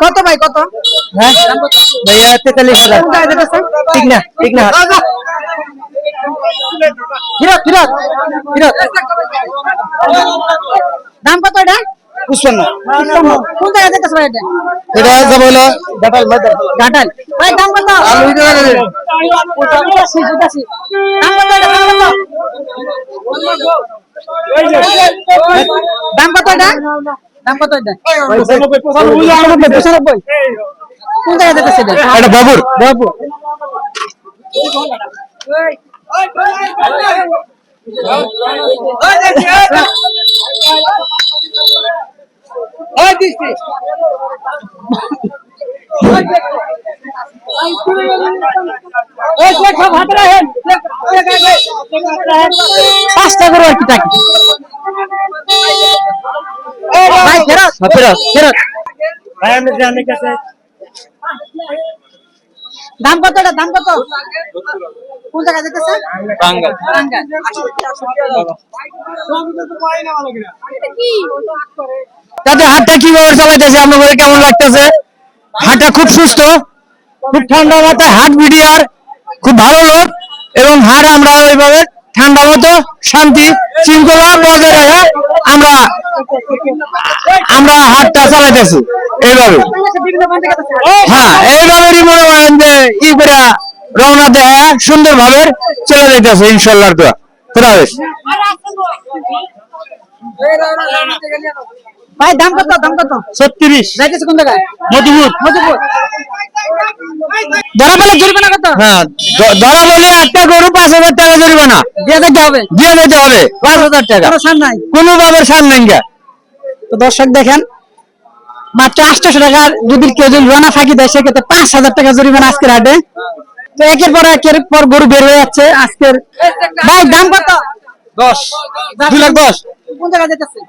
কত ভাই কত? হ্যাঁ? ভাইয়া তেতাল্লিশ হাজার। ঠিক না ঠিক না। ফিরত ফিরত ফিরত। দাম কত এটা? বুঝছেন না কোন জায়গায় যেতেছে ভাই এটা এটা যাব হলো ডাটাল ঘাটাল ভাই দাম কত আলু কত দাম কত দাম কত এটা দাম কত এটা পঁচানব্বই কোন জায়গায় যেতেছে এটা এটা বাবুর বাবু পাঁচটা করে আর কি টাকা ভাই ফেরত ফেরত ফেরত। ভাই আমি জানি কাছে দাম কত দাম কত? কোন জায়গায় যেতেছে? বাঙ্গাল। তাতে হাতটা কীভাবে চালাইতেছে, আপনাদের কেমন লাগতেছে? হাতটা খুব সুস্থ, খুব ঠান্ডা মাথায়, হাত মিডিয়ার, খুব ভালো লোক, এবং হাট আমরা ওইভাবে ঠান্ডা মতো, শান্তি শৃঙ্খলা বজায় রাখা আমরা আমরা হাটটা চালাইতেছি, এইভাবে। হ্যাঁ এইভাবেই মনে করেন যে ই করে রওনা দেয়া সুন্দর ভাবে চলে যাইতেছে ইনশাল্লাহ খোদা। ভাই দাম কত দাম কত? ছত্রিশ। যাইতেছে কোন জায়গায়? মধুপুর। মধুপুর। ধরা জরিমানা কত? হ্যাঁ ধরা বলে একটা গরু পাঁচ হাজার টাকা জরিমানা। দিয়ে হবে। দিয়ে দিতে হবে। পাঁচ হাজার টাকা। নাই। কোনো সার নেই। তো দর্শক দেখেন মাত্র আটশো টাকার যদি কেউ রানা ফাঁকি দেয় সেক্ষেত্রে পাঁচ হাজার টাকা জরিমানা আজকের হাটে। তো একের পর একের পর গরু বের হয়ে যাচ্ছে আজকের। ভাই দাম কত? দশ। দুই লাখ দশ। কোন জায়গায় যেতেছে?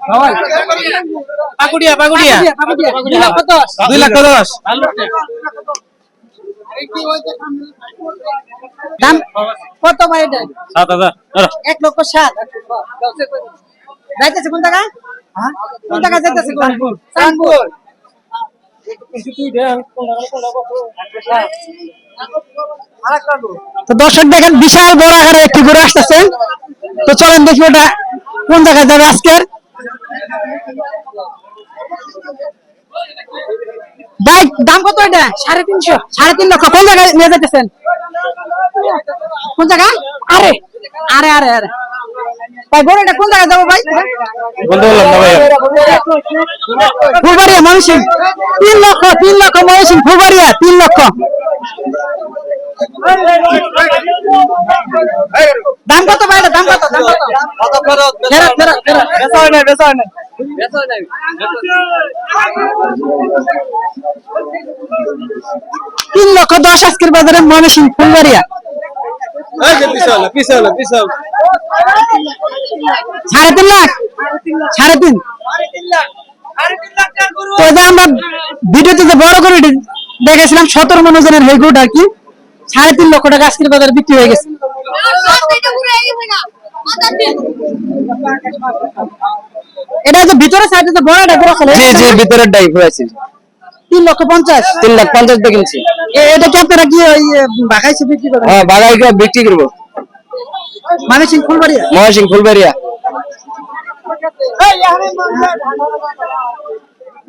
পাকুড়িয়া পাকুড়িয়া। দুই লাখ কত দুই লাখ দশ দাম কত ভাই সাত হাজার। এক লক্ষ সাত। যাইতেছে কোন জায়গায়? কোন জায়গায় যাইতেছে চাঁদপুর। চাঁদপুর। তো দর্শক দেখেন বিশাল বড় আকারে একটি গরু আসতেছে। তো চলেন দেখি ওটা কোন জায়গায় যাবে আজকের? বাইক দাম কত এটা? সাড়ে তিনশো। সাড়ে তিন লক্ষ। কোন জায়গায় নিয়ে যেতেছেন কোন জায়গায় আরে। আরে আরে আরে। ভাই গরু কোন জায়গায় যাব ভাই? বলতে বললাম না ভাইয়া। ফুলবাড়িয়া ময়মনসিং তিন লক্ষ তিন লক্ষ ময়মনসিং ফুলবাড়িয়া তিন লক্ষ। দাম কত ভাই দাম কত? দাম কত? ফেরত ফেরত ফেরত। তিন লক্ষ দশ আজকের বাজারে ময়মনসিং ফুলবাড়িয়া। সাড়ে তিন লাখ? সাড়ে তিন? তো আমরা ভিডিওতে যে বড় করে দেখেছিলাম সতেরো হয়ে কি। সাড়ে তিন লক্ষ টাকা আজকের বাজারে বিক্রি হয়ে গেছে। এটা যে ভিতরে সাইডে বড় আছে জি জি ভিতরের ডাই তিন লক্ষ পঞ্চাশ। তিন লাখ পঞ্চাশ দিয়ে কিনছি। এটা কি আপনারা কি ওই এ, বাগাইছে বিক্রি করেন? হ্যাঁ বিক্রি করব। মানে সিং ফুলবাড়িয়া ফুলবাড়িয়া।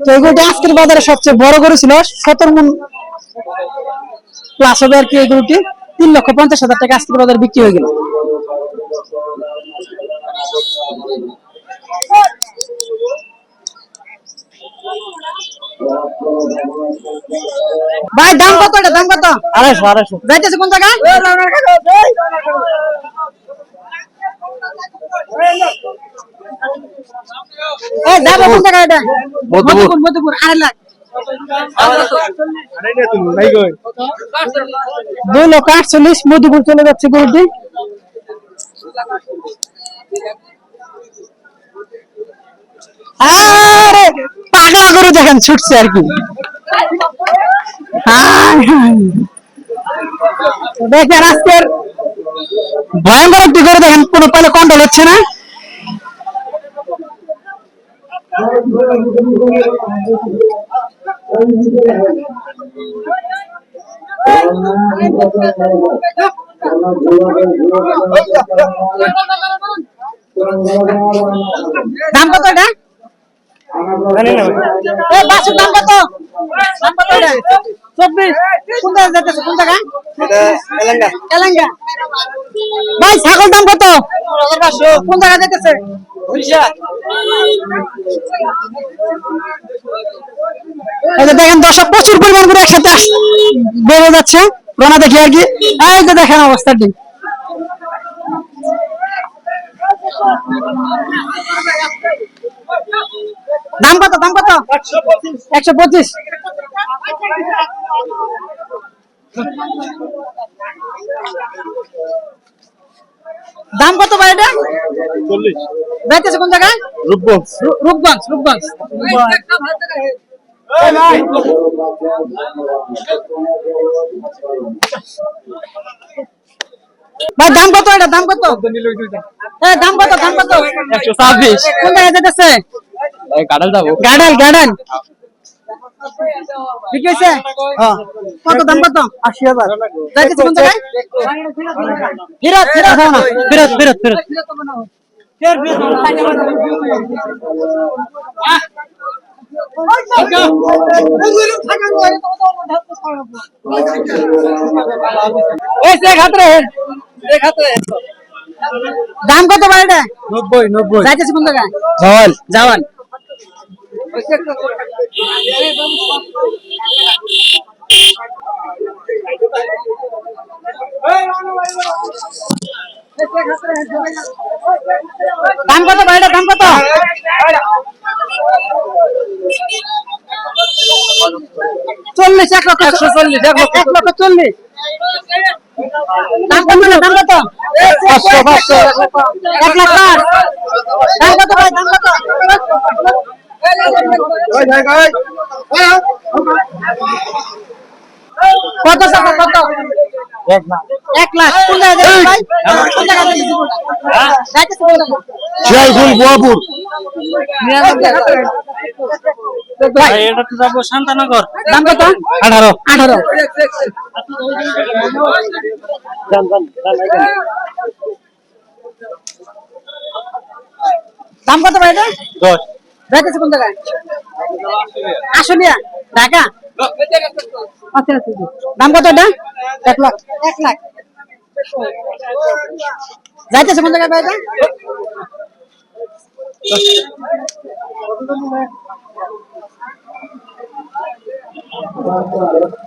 তো এগুলোটা আজকের বাজারে সবচেয়ে বড় গরু ছিল সতেরো মন প্লাস হবে আর কি এই গরুটি। তিন লক্ষ পঞ্চাশ হাজার টাকা আজকের বাজারে বিক্রি হয়ে গেল। ভাই দাম কত এটা? দাম কত? আড়াইশো আড়াইশো। যাইতেছে কোন জায়গায়? যাব কোন জায়গায় এটা? মধুপুর আড়াই লাখ। দুই লক্ষ আটচল্লিশ মধুপুর চলে যাচ্ছে গরুটি। আরে, পাগলা গরু দেখেন, ছুটছে আর কি। দেখেন আজকের ভয়ঙ্কর একটি গরু দেখেন, কোনো পালে কন্ট্রোল হচ্ছে না। দাম কত এটা? এ বাসুর দাম কত? চব্বিশ। যেতেছে এলাঙ্গা। ভাই ছাগল দাম কত? কোন জায়গা যেতেছে এই যে দেখেন দর্শক প্রচুর পরিমাণ করে একসাথে বেড়ে যাচ্ছে। রোনা দেখি আর কি। এই যে দেখেন অবস্থাটি। দাম কত দাম কত? একশো পঁচিশ। দাম কত ভাই এটা? যাইতেছে কোন জায়গায়? রূপগঞ্জ। রূ- রূপগঞ্জ রূপগঞ্জ। ভাই দাম কত এটা? দাম কত? দাম কত? দাম কত? একশো ছাব্বিশ। কোন জায়গায় যেতেছে কাটাল যাব। গার্ডেন গার্ডেন ঠিক আছে কত দাম কত? আশি হাজার। যাইতেছে কোন জায়গায়? ফিরত ফিরত ফিরত ফিরত ফিরত। দাম কত ভাই এটা? নব্বই নব্বই। যাইতেছে কোন জায়গায়? জওয়াল। যাওয়ান দাম কত ভাইটা দাম কত? চল্লিশ এক লক্ষ একশো চল্লিশ এক লক্ষ চল্লিশ। দাম কত? দাম কত? পাঁচশো পাঁচশো। এক লাখ পাঁচ। দাম কত ভাই? দাম কত? কত টাকা কত? এক লাখ। কোন জায়গায় ভাই? কোন জায়গায় যাইতেছে কোন জয়ফুল বোয়াপুর। এটা তো যাব শান্তানগর। দাম কত? আঠারো। আঠারো। দাম কত ভাই এটা? দশ। যাইতেছে কোন জায়গায়? আসলিয়া ঢাকা? আচ্ছা আচ্ছা আচ্ছা। দাম কত এটা? এক লাখ। এক লাখ। যাইতেছে কোন জায়গায় ভাই এটা? Obrigado.